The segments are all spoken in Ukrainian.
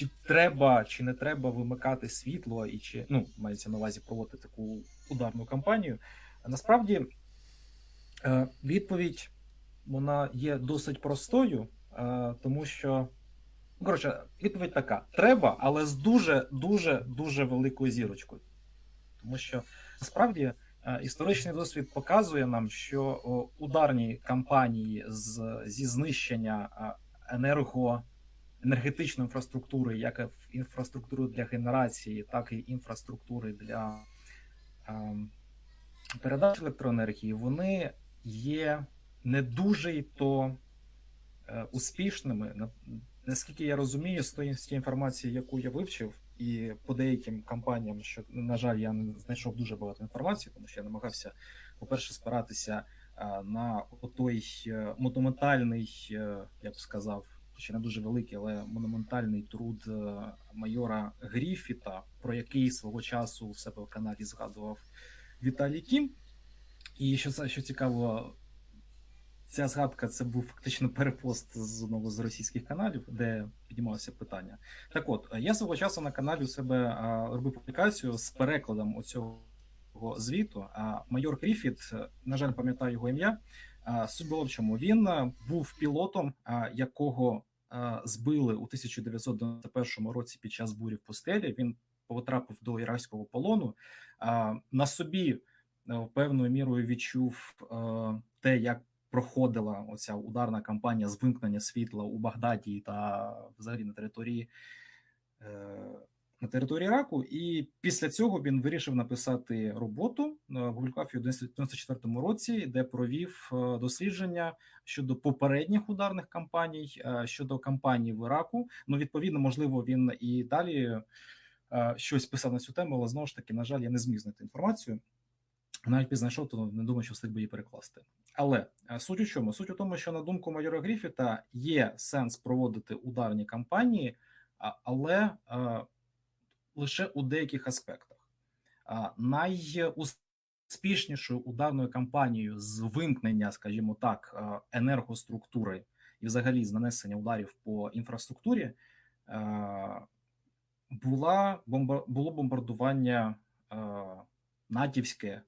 чи треба, чи не треба вимикати світло, і чи ну мається на увазі проводити таку ударну кампанію. Насправді е, відповідь вона є досить простою, е, тому що ну, коротше, відповідь така: треба, але з дуже дуже дуже великою зірочкою. Тому що насправді е, історичний досвід показує нам, що ударні кампанії з, зі знищення енерго енергетичної інфраструктури, як і інфраструктури для генерації, так і інфраструктури для е, передачі електроенергії, вони є не дуже й то е, успішними. Наскільки я розумію, з тої інформації, яку я вивчив, і по деяким компаніям, що на жаль, я не знайшов дуже багато інформації, тому що я намагався, по-перше, спиратися е, на той монументальний, я б сказав, ще не дуже великий, але монументальний труд е, майора Гріфіта, про який свого часу у себе в каналі згадував Віталій Кім. І що це що цікаво, ця згадка це був фактично перепост з одного з російських каналів, де піднімалося питання. Так от, я свого часу на каналі у себе робив публікацію з перекладом оцього звіту. А майор Гріфіт, е, на жаль, пам'ятаю його ім'я. Суть була в чому він е, був пілотом, якого збили у 1991 році під час бурі в пустелі. Він потрапив до іракського полону. А, На собі е, певною мірою відчув е, те, як проходила оця ударна кампанія з вимкнення світла у Багдаді та взагалі на території. На території Іраку, і після цього він вирішив написати роботу. е, Опублікував її у 94-му році, де провів е, дослідження щодо попередніх ударних кампаній, е, щодо кампаній в Іраку. Ну, відповідно, можливо, він і далі щось писав на цю тему, але знову ж таки, на жаль, я не зміг знайти інформацію. Навіть пізнайшов, то не думаю, що встиг би її перекласти. Але суть у чому? Суть у тому, що на думку майора Гріфіта є сенс проводити ударні кампанії, але лише у деяких аспектах. Найуспішнішою ударною кампанією з вимкнення, скажімо так, енергоструктури і взагалі з нанесення ударів по інфраструктурі була було бомбардування натівське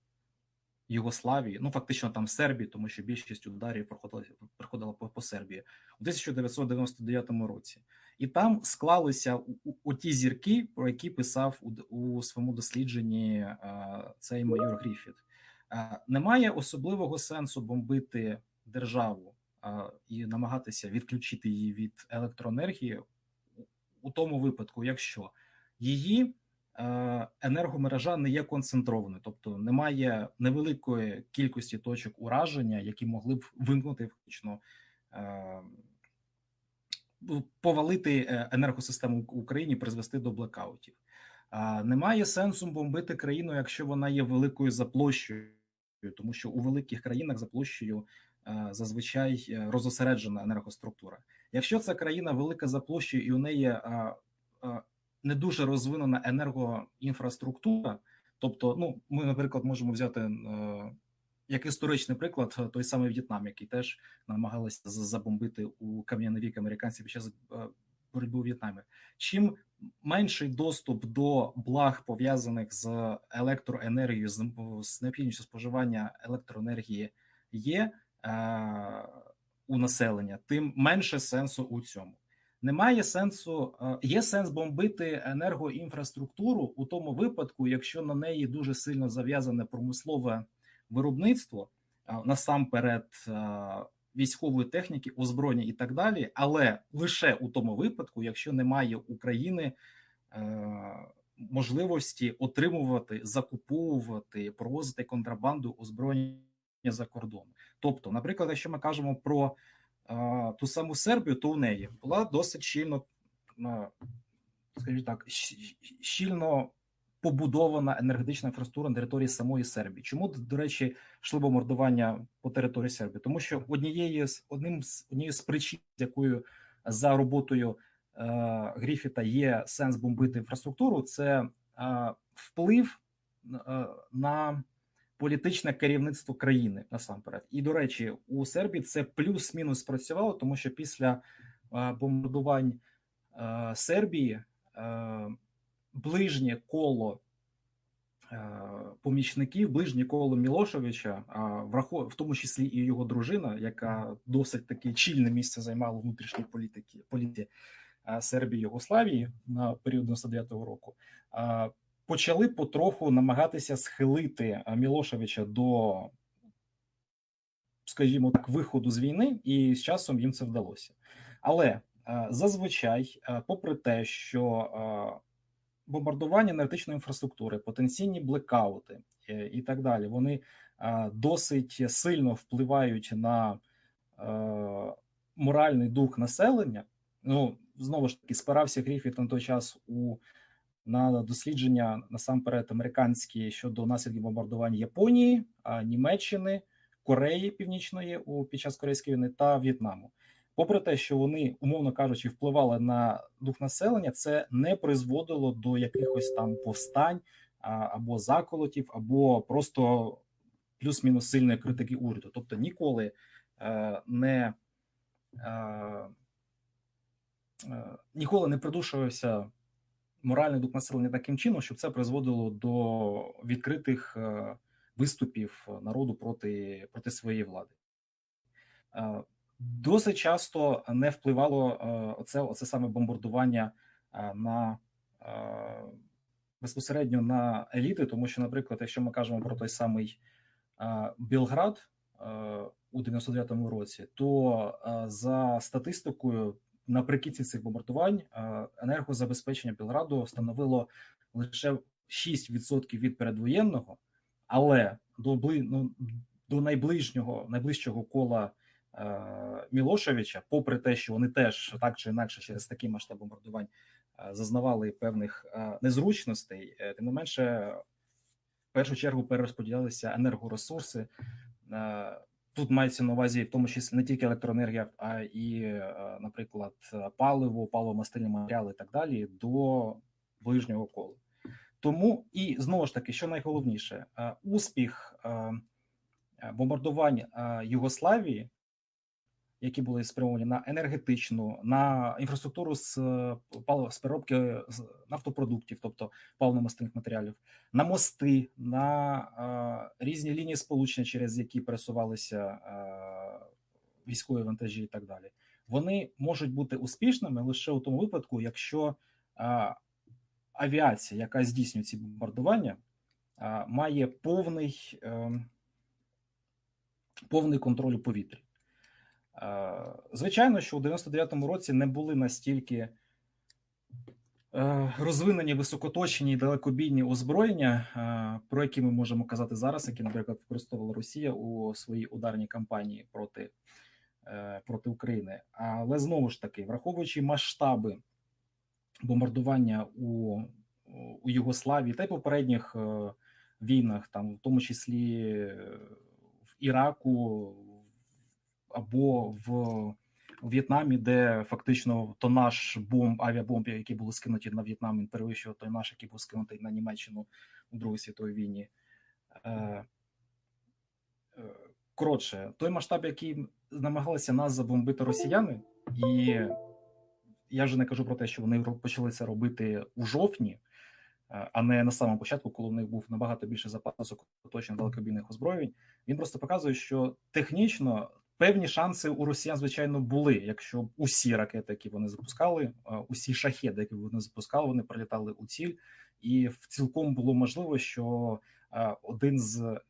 Югославії, ну фактично там Сербії, тому що більшість ударів проходила проходила по, по Сербії у 1999 році, і там склалися у, у, у ті зірки, про які писав у, у своєму дослідженні е, цей майор Гріфіт. Е, немає особливого сенсу бомбити державу е, і намагатися відключити її від електроенергії у, тому випадку, якщо її енергомережа не є концентрованою, тобто немає невеликої кількості точок ураження, які могли б вимкнути фактично повалити е, енергосистему в Україні, призвести до блекаутів. Немає сенсу бомбити країну, якщо вона є великою за площею, тому що у великих країнах за площею е, зазвичай е, розосереджена енергоструктура. Якщо ця країна велика за площею і у неї не дуже розвинена енергоінфраструктура. Тобто, ну ми, наприклад, можемо взяти як історичний приклад е, той самий В'єтнам, який теж намагалися забомбити у кам'яний вік американців під час е, боротьби у В'єтнамі. Чим менший доступ до благ пов'язаних з електроенергією, з, необхідністю споживання електроенергії є е, у населення, тим менше сенсу у цьому. Немає сенсу, е, є сенс бомбити енергоінфраструктуру у тому випадку, якщо на неї дуже сильно зав'язане промислове виробництво, насамперед е, військової техніки, озброєння і так далі, але лише у тому випадку, якщо немає України е, можливості отримувати, закуповувати, провозити контрабанду озброєння за кордон. Тобто, наприклад, якщо ми кажемо про е, ту саму Сербію, то у неї була досить щільно, скажімо так, щільно побудована енергетична інфраструктура на території самої Сербії. Чому до речі йшли бомбардування по території Сербії? Тому що однією з одним з однією з причин, з якою за роботою е, Гріфіта є сенс бомбити інфраструктуру, це е, вплив е, на політичне керівництво країни насамперед. І до речі, у Сербії це плюс-мінус спрацювало, тому що після е, бомбардувань е, Сербії е, ближнє коло е, помічників, ближнє коло Мілошевича, в тому числі і його дружина, яка досить таки чільне місце займала у внутрішній політиці е, Сербії Югославії на період 99-го року. Почали потроху намагатися схилити е, Мілошевича до, скажімо так, виходу з війни, і з часом їм це вдалося. Але зазвичай, попри те, що бомбардування енергетичної інфраструктури, потенційні блекаути е, і так далі, вони е, досить сильно впливають на е, моральний дух населення. Ну, знову ж таки, спирався Гріфіт на той час у на дослідження насамперед американські щодо наслідків бомбардувань Японії, Німеччини, Кореї Північної у під час Корейської війни та В'єтнаму. Попри те, що вони, умовно кажучи, впливали на дух населення, це не призводило до якихось там повстань або заколотів, або просто плюс-мінус сильної критики уряду. Тобто ніколи е, не е, е, ніколи не придушувався моральний дух населення таким чином, щоб це призводило до відкритих виступів народу проти, проти своєї влади. Досить часто не впливало е, оце, оце саме бомбардування е, на е, безпосередньо на еліти, тому що, наприклад, якщо ми кажемо про той самий Білград у 99-му році, то за статистикою наприкінці цих бомбардувань енергозабезпечення Білграду становило лише 6% від передвоєнного, але до ну, до найближнього найближчого кола Мілошевича, попри те, що вони теж так чи інакше через такий масштаб бомбардувань е, зазнавали певних е, незручностей, е, тим не менше, в першу чергу перерозподілялися енергоресурси. Е, Тут мається на увазі в тому числі не тільки електроенергія, а і, е, наприклад, паливо, паливо-мастильні матеріали і так далі до ближнього кола. Тому і знову ж таки, що найголовніше, е, успіх е, е, бомбардувань е, Югославії, які були спрямовані на енергетичну, на інфраструктуру з е, з переробки з нафтопродуктів, тобто паливно-мастильних матеріалів, на мости, на е, різні лінії сполучення, через які пересувалися е, військові вантажі, і так далі. Вони можуть бути успішними лише у тому випадку, якщо е, авіація, яка здійснює ці бомбардування, е, має повний, е, повний контроль у повітрі. Е, Звичайно, що у 99-му році не були настільки е, розвинені високоточні і далекобійні озброєння, е, про які ми можемо казати зараз, які, наприклад, використовувала Росія у своїй ударній кампанії проти, проти України. Але знову ж таки, враховуючи масштаби бомбардування у, у Югославії та й попередніх війнах, там, в тому числі в Іраку або в В'єтнамі, де фактично тонаж бомб, авіабомб, які були скинуті на В'єтнам, він перевищував той наш, який був скинутий на Німеччину у Другій світовій війні. Е, е, Коротше, той масштаб, який намагалися нас забомбити росіяни, і я вже не кажу про те, що вони почали це робити у жовтні, е, а не на самому початку, коли в них був набагато більше запасу точно далекобійних озброєнь. Він просто показує, що технічно певні шанси у росіян, звичайно, були. Якщо усі ракети, які вони запускали, е, усі шахеди, які вони запускали, вони прилітали у ціль, і в цілком було можливо, що е, один з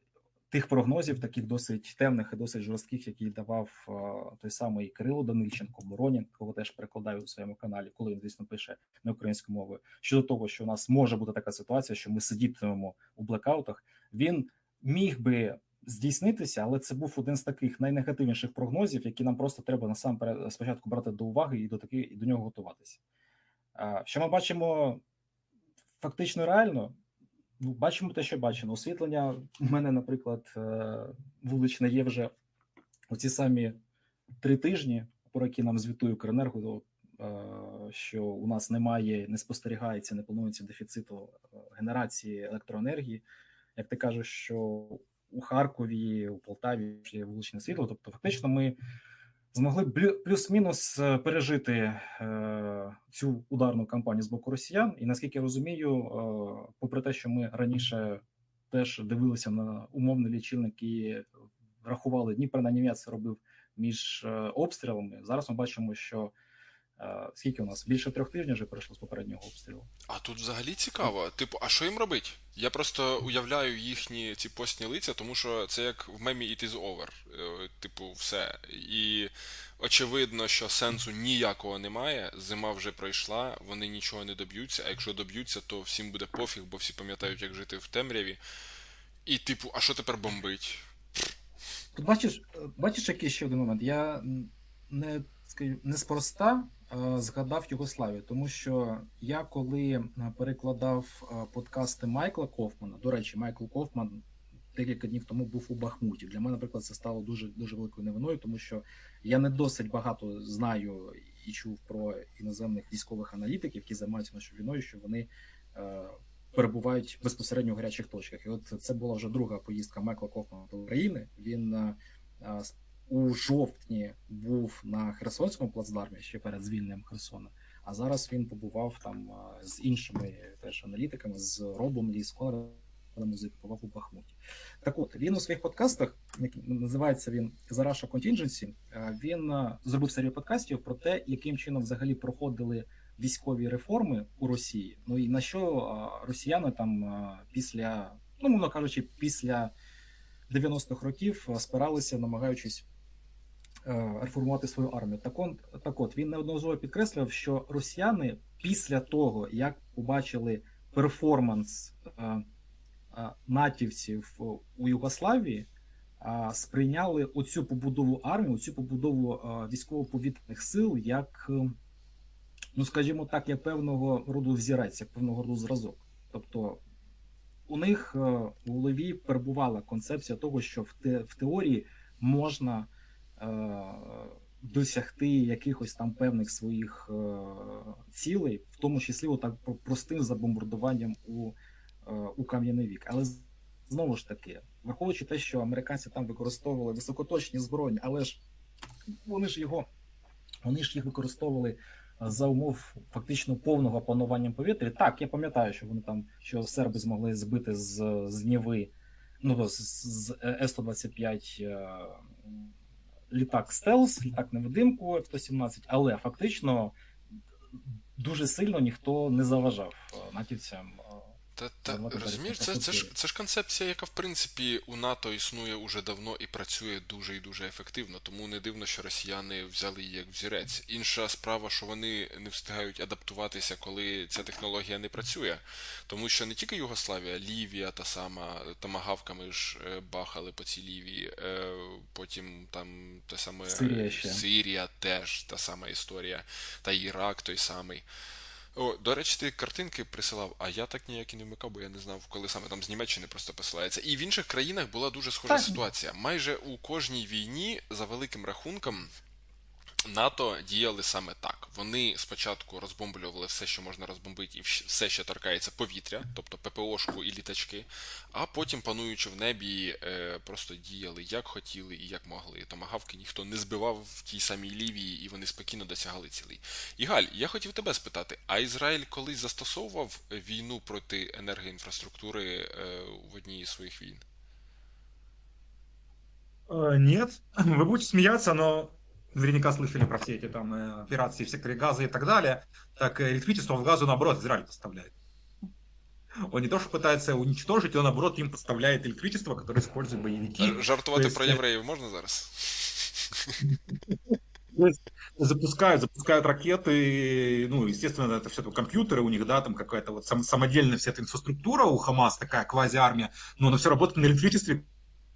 тих прогнозів, таких досить темних і досить жорстких, який давав е, той самий Кирило Данильченко, Моронін, кого теж перекладаю у своєму каналі, коли він звісно пише не українською мовою, щодо того, що у нас може бути така ситуація, що ми сидітимемо у блекаутах. Він міг би здійснитися, але це був один з таких найнегативніших прогнозів, які нам просто треба насамперед спочатку брати до уваги і до таки і до нього готуватися. Е, Що ми бачимо фактично реально? Ну, бачимо те, що бачимо. Освітлення у мене, наприклад, е, вуличне є вже оці самі три тижні, про які нам звітує Укренерго, е, що у нас немає, не спостерігається, не планується дефіциту е, генерації електроенергії. Як ти кажеш, що у Харкові, у Полтаві є вуличне світло, тобто фактично ми змогли плюс-мінус е, пережити е, цю ударну кампанію з боку росіян. І наскільки я розумію, е, попри те, що ми раніше теж дивилися на умовний лічильник і рахували дні, принаймні я це робив між обстрілами. Зараз ми бачимо, що Скільки у нас? Більше трьох тижнів вже пройшло з попереднього обстрілу. А тут взагалі цікаво. Типу, а що їм робить? Я просто уявляю їхні ці постні лиця, тому що це як в мемі It is over. Е, типу, все. І очевидно, що сенсу ніякого немає. Зима вже пройшла, вони нічого не доб'ються, а якщо доб'ються, то всім буде пофіг, бо всі пам'ятають, як жити в темряві. І, типу, а що тепер бомбить? Тут бачиш, бачиш, який ще один момент. Я не неспроста Е, згадав Югославію, тому що я коли е, перекладав е, подкасти Майкла Кофмана, до речі, Майкл Кофман декілька днів тому був у Бахмуті. Для мене, наприклад, це стало дуже дуже великою новиною, тому що я не досить багато знаю і чув про іноземних військових аналітиків, які займаються нашою війною, що вони е, перебувають безпосередньо в гарячих точках. І от це була вже друга поїздка Майкла Кофмана до України. Він е, у жовтні був на Херсонському плацдармі ще перед звільненням Херсона. А зараз він побував там з іншими теж аналітиками, з Робом Лі, з Конрадом Музик, побував у Бахмуті. Так от він у своїх подкастах, який називається він The Russia Contingency, він зробив серію подкастів про те, яким чином взагалі проходили військові реформи у Росії. Ну і на що росіяни там після, ну мовно кажучи, після 90-х років спиралися, намагаючись реформувати свою армію. Так он так от він неодноразово підкреслював, що росіяни після того, як побачили перформанс е, е, натівців у Югославії, сприйняли оцю побудову армії, оцю побудову військово-повітряних сил як, ну скажімо так, як певного роду взірець, як певного роду зразок. Тобто у них в голові перебувала концепція того, що в теорії можна. Е, досягти якихось там певних своїх е, цілей, в тому числі отак простим забомбардуванням у е, у кам'яний вік. Але знову ж таки, враховуючи те, що американці там використовували високоточні збройні, але ж вони ж його вони ж їх використовували за умов фактично повного панування повітря. Так, я пам'ятаю, що вони там що серби змогли збити з з Ніви, ну з, з С-125 літак стелс, літак невидимку F-117, але фактично дуже сильно ніхто не заважав е, натівцям та, та розумієш, це це ж це ж концепція, яка в принципі у НАТО існує уже давно і працює дуже і дуже ефективно. Тому не дивно, що росіяни взяли її як взірець. Інша справа, що вони не встигають адаптуватися, коли ця технологія не працює. Тому що не тільки Югославія, Лівія та сама тамагавками ж е, бахали по цій Лівії, е, потім там те саме Сирія. Сирія теж та сама історія, та Ірак той самий. О, До речі, ти картинки присилав, а я так ніяк і не вмикав, бо я не знав, коли саме там з Німеччини просто посилається. І в інших країнах була дуже схожа так. ситуація. Майже у кожній війні, за великим рахунком, НАТО діяли саме так. Вони спочатку розбомблювали все, що можна розбомбити, і все, що торкається повітря, тобто ППОшку і літачки, а потім, пануючи в небі, е, просто діяли як хотіли і як могли. Томагавки ніхто не збивав в тій самій лівії, і вони спокійно досягали цілей. Ігаль, я хотів тебе спитати: а Ізраїль колись застосовував війну проти енергоінфраструктури е, в одній із своїх війн? Е, Нет, вы будете смеяться, но наверняка слышали про все эти там э, операции в секторе газа и так далее, так электричество в газу, наоборот, Израиль поставляет. Он не то, что пытается уничтожить, он, наоборот, им поставляет электричество, которое используют боевики. Жартувати есть... про євреїв можна зараз? запускают, запускают ракеты, ну, естественно, это все компьютеры у них, да, там какая-то вот самодельная вся эта инфраструктура у Хамас, такая квази-армия, но она все работает на электричестве,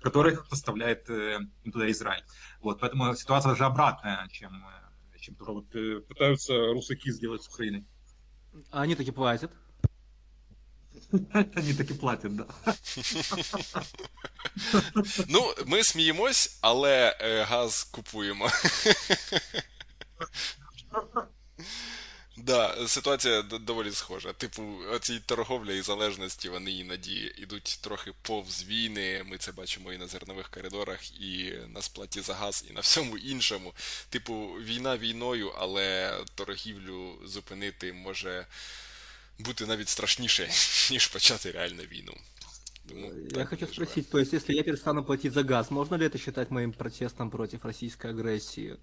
которое поставляет э, туда Израиль. Вот, поэтому ситуация даже обратная, чем, э, чем тоже вот, э, пытаются русаки сделать с Украиной. А они таки платят? Они таки платять, да. Ну, ми сміємось, але е, газ купуємо. Да, ситуація доволі схожа. Типу, оці торговля і залежності вони іноді йдуть трохи повз війни. Ми це бачимо і на зернових коридорах, і на сплаті за газ, і на всьому іншому. Типу, війна війною, але торгівлю зупинити може бути навіть страшніше, ніж почати реальну війну. Тому, я хочу спросить, то есть если я перестану платить за газ, можно ли это считать моим протестом против российской агрессии?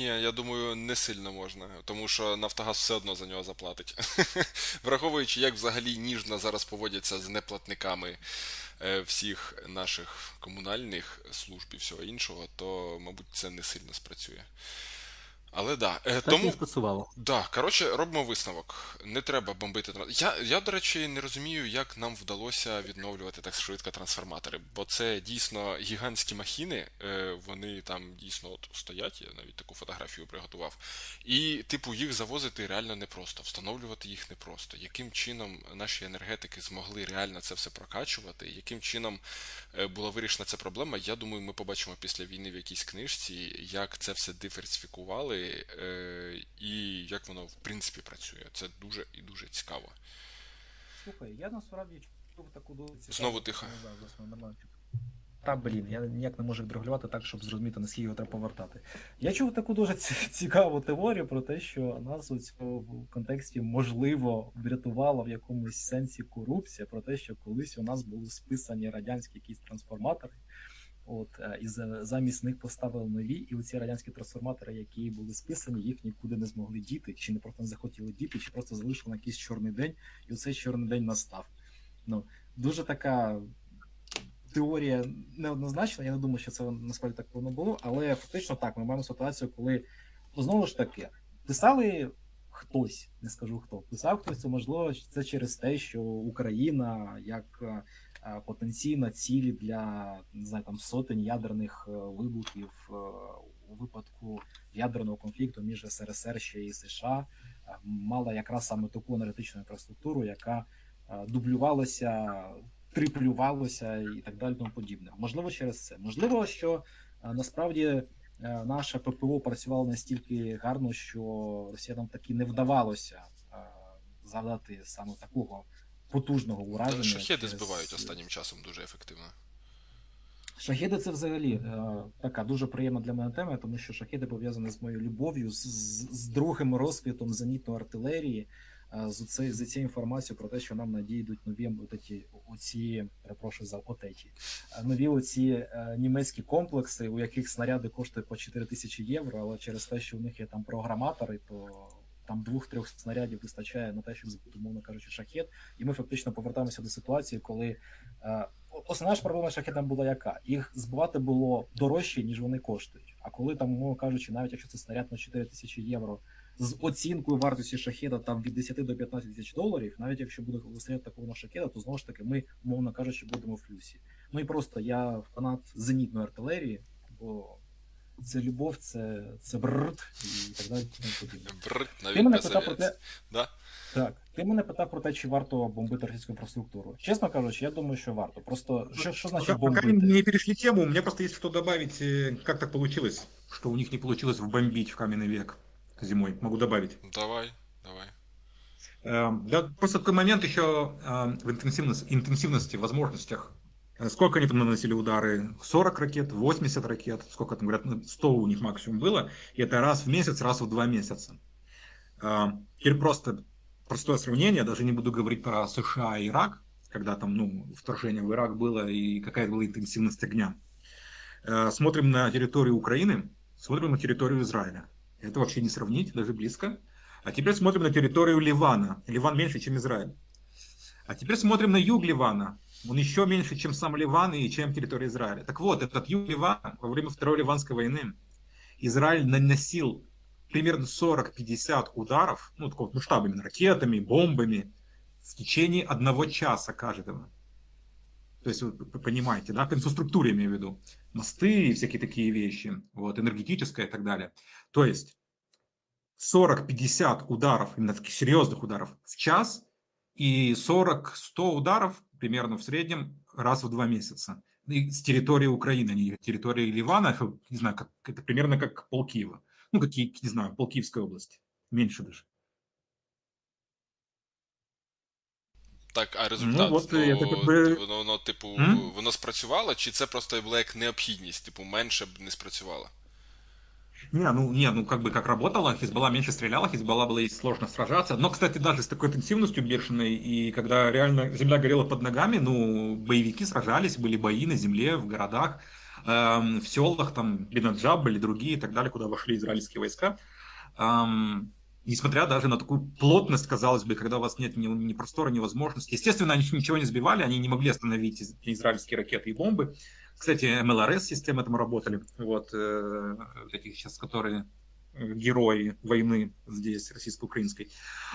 Ні, я думаю, не сильно можна, тому що Нафтогаз все одно за нього заплатить. Враховуючи, як взагалі ніжно зараз поводяться з неплатниками е, всіх наших комунальних служб і всього іншого, то, мабуть, це не сильно спрацює. Але да. Так тому... не спрацювало. Да, коротше, робимо висновок. Не треба бомбити Я, я, до речі, не розумію, як нам вдалося відновлювати так швидко трансформатори, бо це дійсно гігантські махіни, е, вони там дійсно от стоять, я навіть таку фотографію приготував. І, типу, їх завозити реально непросто, встановлювати їх непросто. Яким чином наші енергетики змогли реально це все прокачувати, яким чином е, була вирішена ця проблема, я думаю, ми побачимо після війни в якійсь книжці, як це все диверсифікували е, і як воно в принципі працює. Це дуже і дуже цікаво. Слухай, я насправді чув таку дуже цікаву. Знову тихо. Та блін, я ніяк не можу відрегулювати так, щоб зрозуміти, наскільки його треба повертати. Я чув таку дуже цікаву теорію про те, що нас у цьому контексті можливо врятувала в якомусь сенсі корупція, про те, що колись у нас були списані радянські якісь трансформатори, От е, і замість них поставили нові, і оці радянські трансформатори, які були списані, їх нікуди не змогли діти, чи не просто не захотіли діти, чи просто залишили на якийсь чорний день, і оцей чорний день настав. Ну дуже така теорія неоднозначна. Я не думаю, що це насправді так воно було, але фактично так. Ми маємо ситуацію, коли ну, знову ж таки писали. Хтось, не скажу хто, писав хтось, можливо, це через те, що Україна як е, потенційно цілі для не знаю, там сотень ядерних е, вибухів е, у випадку ядерного конфлікту між СРСР ще і США мала якраз саме таку енергетичну інфраструктуру, яка дублювалася, триплювалася і так далі. Тому подібне. Можливо, через це можливо, що насправді. Наша ППО працювала настільки гарно, що росіянам таки не вдавалося завдати саме такого потужного ураження. Шахеди через... збивають останнім часом дуже ефективно. Шахеди це взагалі е, така дуже приємна для мене тема, тому що шахеди пов'язані з моєю любов'ю, з, з другим розквітом зенітної артилерії, е, з оце, з цією інформацією про те, що нам надійдуть нові оті, оці, перепрошую за отеті, е, нові оці е, німецькі комплекси, у яких снаряди коштують по 4 тисячі євро, але через те, що у них є там програматори, то там двох-трьох снарядів вистачає на те, щоб збити, умовно кажучи, шахет. І ми фактично повертаємося до ситуації, коли е, основна ж проблема шахетам була яка? Їх збивати було дорожче, ніж вони коштують. А коли там, умовно кажучи, навіть якщо це снаряд на 4 тисячі євро з оцінкою вартості шахеда там від 10 до 15 тисяч доларів, навіть якщо буде вистріляти такого шахеда, то знову ж таки ми, умовно кажучи, будемо в плюсі. Ну і просто я фанат зенітної артилерії, бо це любов, це це бррт і так далі. Бррт, навіть ти мене питав про те, да? Так, ти мене питав про те, чи варто бомбити російську інфраструктуру. Чесно кажучи, я думаю, що варто. Просто що, що значить бомбити? Пока не перешли тему, у меня просто есть что добавить, как так получилось, что у них не получилось вбомбить в каменный век зимой. Могу добавить. Давай, давай. Да, просто такой момент еще в интенсивности, интенсивности, возможностях Сколько они там наносили удары? 40 ракет, 80 ракет, сколько там говорят, 100 у них максимум было. И это раз в месяц, раз в два месяца. А, теперь просто простое сравнение, даже не буду говорить про США и Ирак, когда там ну, вторжение в Ирак было и какая была интенсивность огня. А, смотрим на территорию Украины, смотрим на территорию Израиля. Это вообще не сравнить, даже близко. А теперь смотрим на территорию Ливана. Ливан меньше, чем Израиль. А теперь смотрим на юг Ливана. Он еще меньше, чем сам Ливан и чем территория Израиля. Так вот, этот юг Ливана во время Второй Ливанской войны Израиль наносил примерно 40-50 ударов, ну, такого масштабами, ракетами, бомбами, в течение одного часа каждого. То есть, вы понимаете, да, к инфраструктуре имею в виду. Мосты и всякие такие вещи, вот, энергетическая и так далее. То есть, 40-50 ударов, именно таких серьезных ударов в час и 40-100 ударов примерно в среднем раз в два месяца. И с территории Украины, не территории Ливана, не знаю, как, это примерно как полкиева. Ну, какие, не знаю, полкиевской области. Меньше даже. Так, а результат Ну, от, ну, я так якби- воно, воно, типу, М? воно спрацювало, чи це просто була як необхідність, типу, менше б не спрацювало? Не, ну, не, ну, как бы, как работало, Хизбалла меньше стреляла, Хизбалла было ей сложно сражаться, но, кстати, даже с такой интенсивностью бешеной, и когда реально земля горела под ногами, ну, боевики сражались, были бои на земле, в городах, эм, в селах, там, Бенаджаб или другие и так далее, куда вошли израильские войска. Эм, несмотря даже на такую плотность, казалось бы, когда у вас нет ни, ни простора, ни возможности. Естественно, они ничего не сбивали, они не могли остановить из- израильские ракеты и бомбы. Кстати, МЛРС-системы там работали, вот, э, вот этих сейчас, которые э, герои войны здесь, российско-украинской.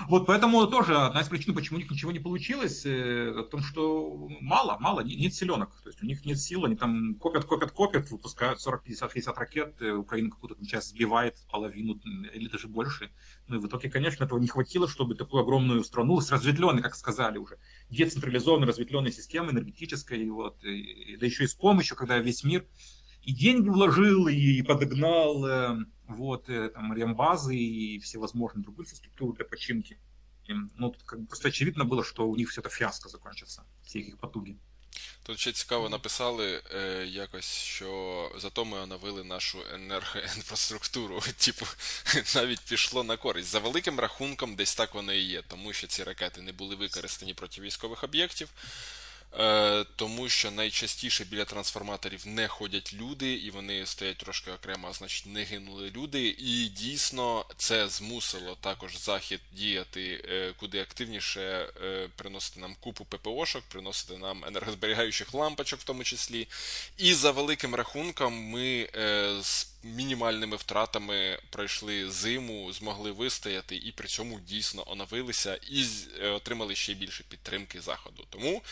Вот поэтому тоже одна из причин, почему у них ничего не получилось, э, в том, что мало, мало, не- нет селенок. То есть у них нет сил, они там копят, копят, копят, выпускают 40, 50, 60 ракет, э, Украина какую-то часть сбивает, половину или даже больше. Ну и в итоге, конечно, этого не хватило, чтобы такую огромную страну с разветвленной, как сказали уже, децентрализованной разветвленной системой энергетической, вот, и, и- да еще и с помощью, когда весь мир и деньги вложил, и подогнал, э, вот, э, там, рембазы и всевозможные другую инфраструктуру для починки. И, Ну, тут как бы просто очевидно было, что у них все это фиаско закончится, все их потуги. Тут ще цікаво написали е, якось, що зато ми оновили нашу енергоінфраструктуру. Типу, навіть пішло на користь. За великим рахунком, десь так воно і є, тому що ці ракети не були використані проти військових об'єктів. Е, тому що найчастіше біля трансформаторів не ходять люди, і вони стоять трошки окремо, а значить не гинули люди. І дійсно це змусило також захід діяти е, куди активніше, е, приносити нам купу ППОшок, приносити нам енергозберігаючих лампочок, в тому числі. І за великим рахунком, ми з мінімальними втратами пройшли зиму, змогли вистояти, і при цьому дійсно оновилися і отримали ще більше підтримки заходу. Тому.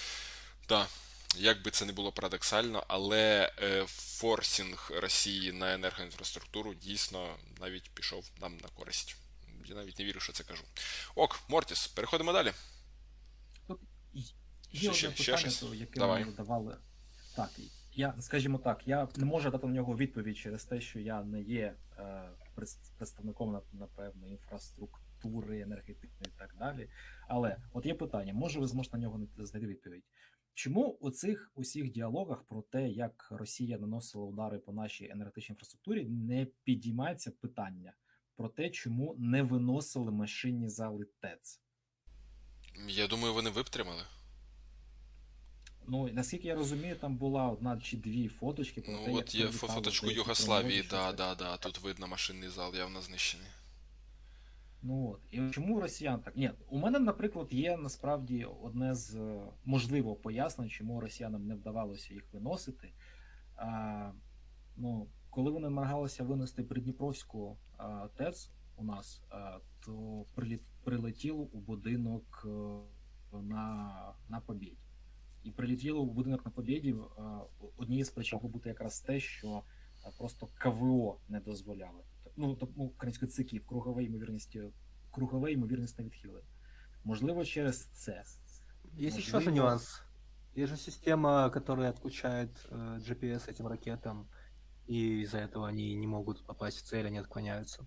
Так, як би це не було парадоксально, але е, форсінг Росії на енергоінфраструктуру дійсно навіть пішов нам на користь. Я навіть не вірю, що це кажу. Ок, Мортіс, переходимо далі. Тут Ще- є одне ще- ще питання, щось? то, яке Давай. мені давали. Так, я, скажімо так, я не можу дати на нього відповідь через те, що я не є е, представником, нап- напевно, інфраструктури, енергетичної і так далі. Але от є питання, може ви зможете на нього знайти відповідь. Чому у цих усіх діалогах про те, як Росія наносила удари по нашій енергетичній інфраструктурі, не підіймається питання про те, чому не виносили машинні зали ТЕЦ? Я думаю, вони витримали. Ну, наскільки я розумію, там була одна чи дві фоточки про те, Ну, як от є фоточку Югославії, да, да, да. Тут видно машинний зал, явно знищений. Ну от. І чому росіян так? Ні, у мене, наприклад, є насправді одне з е, можливо пояснень, чому росіянам не вдавалося їх виносити. А, ну, коли вони намагалися винести Придніпровську а, ТЕЦ у нас, а, то приліт, прилетіло у будинок е, на, на Побєді. І прилетіло у будинок на Побєді е, однією з причин могло бути якраз те, що просто КВО не дозволяли Ну, тобто, ну, українською циків, кругової ймовірності, кругової ймовірність на відхили. Можливо, через це. Есть еще Возможно. же нюанс. Есть же система, которая отключает э, GPS этим ракетам, и из-за этого они не могут попасть в цель, они отклоняются.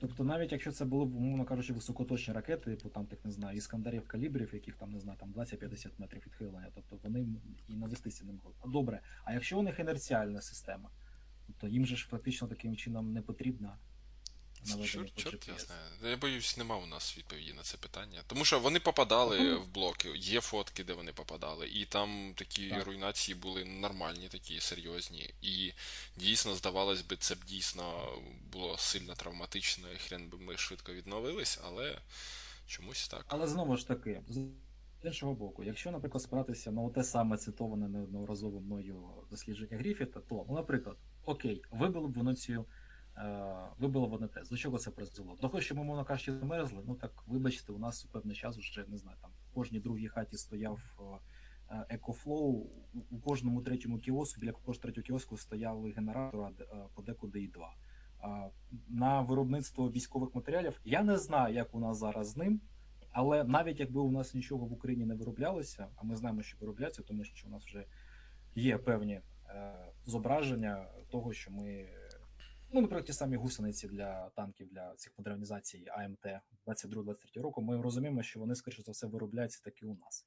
Тобто, навіть якщо це були, умовно кажучи, високоточні ракети, типу там тих не знаю, іскандерів калібрів, яких там не знаю, там 20-50 метрів відхилення, тобто вони і навестися не могли. Добре, а якщо у них інерціальна система, То їм же ж фактично таким чином не потрібна Чорт, чорт, я знаю. Я боюсь, нема у нас відповіді на це питання. Тому що вони попадали в блоки, є фотки, де вони попадали, і там такі Так. руйнації були нормальні, такі серйозні. І дійсно, здавалось би, це б дійсно було сильно травматично, і хрен би ми швидко відновились, але чомусь так. Але знову ж таки, з іншого боку, якщо, наприклад, спиратися на те саме цитоване неодноразово мною дослідження Гріфіта, то, ну, наприклад, окей, вибило б воно цю, е, вибило воно те. До чого це призвело? До того, що ми, мовно кажучи, замерзли, ну так вибачте, у нас у певний час вже не знаю, там в кожній другій хаті стояв е, екофлоу, у- кожному третьому кіоску, біля кожного третього кіоску стояли генератори, е, подекуди і два. На виробництво військових матеріалів я не знаю, як у нас зараз з ним. Але навіть якби у нас нічого в Україні не вироблялося, а ми знаємо, що виробляється, тому що у нас вже є певні е, зображення того, що ми Ну, наприклад, ті самі гусениці для танків для цих модернізацій АМТ 22-23 року. Ми розуміємо, що вони, скоріше за все, виробляються таки у нас.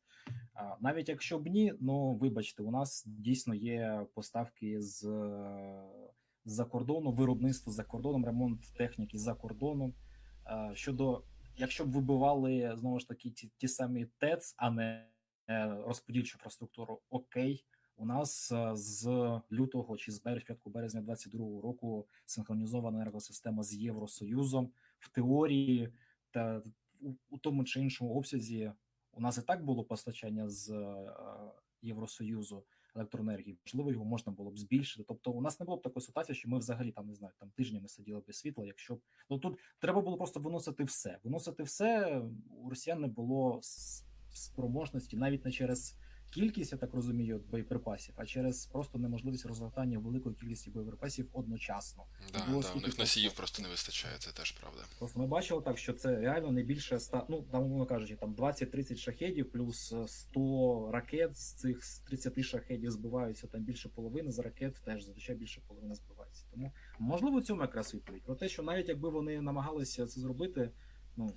А, навіть якщо б ні, ну вибачте, у нас дійсно є поставки з з-за кордону, виробництво за кордоном, ремонт техніки за кордоном. А, щодо, якщо б вибивали знову ж таки ті, ті самі ТЕЦ, а не е, розподільчу інфраструктуру, окей. У нас е, з лютого чи з березня, березня 22 року синхронізована енергосистема з Євросоюзом. В теорії та у, тому чи іншому обсязі у нас і так було постачання з е, Євросоюзу електроенергії. Можливо, його можна було б збільшити. Тобто, у нас не було б такої ситуації, що ми взагалі там не знаю, там тижнями сиділи без світла. Якщо ну тут треба було просто виносити все. Виносити все у росіян не було спроможності навіть не через кількість, я так розумію, боєприпасів, а через просто неможливість розгортання великої кількості боєприпасів одночасно. Да, Було да, у них носіїв просто. не вистачає, це теж правда. Просто ми бачили так, що це реально не більше 100, ну там умовно кажучи, там 20-30 шахедів плюс е, 100 ракет. З цих 30 шахедів збиваються там більше половини з ракет, теж зазвичай більше половини збивається. Тому можливо в цьому якраз відповідь про те, що навіть якби вони намагалися це зробити, ну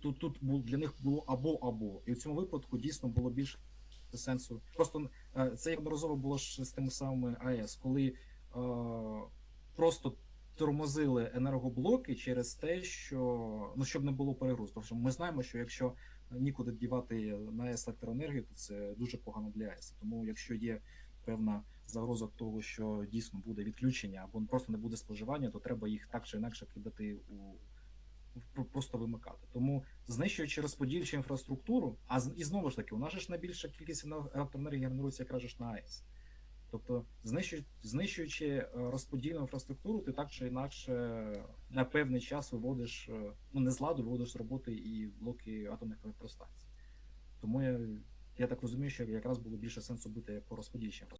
тут тут для них було або або, і в цьому випадку дійсно було більше сенсу. Просто е, це одноразово було ж з тими самими АЕС, коли е, просто тормозили енергоблоки через те, що ну щоб не було перегрузу. Тому ми знаємо, що якщо нікуди дівати на АЕС електроенергію, то це дуже погано для АЕС. Тому якщо є певна загроза того, що дійсно буде відключення або просто не буде споживання, то треба їх так чи інакше кидати у просто вимикати. Тому знищуючи розподільчу інфраструктуру, а і знову ж таки, у нас ж найбільша кількість електроенергії генерується якраз ж на АЕС. Тобто, знищуючи, знищуючи е, розподільну інфраструктуру, ти так чи інакше на певний час виводиш, е, ну не з ладу, виводиш з роботи і блоки атомних електростанцій. Тому я, я так розумію, що якраз було більше сенсу бути по розподільчій інфраструктурі.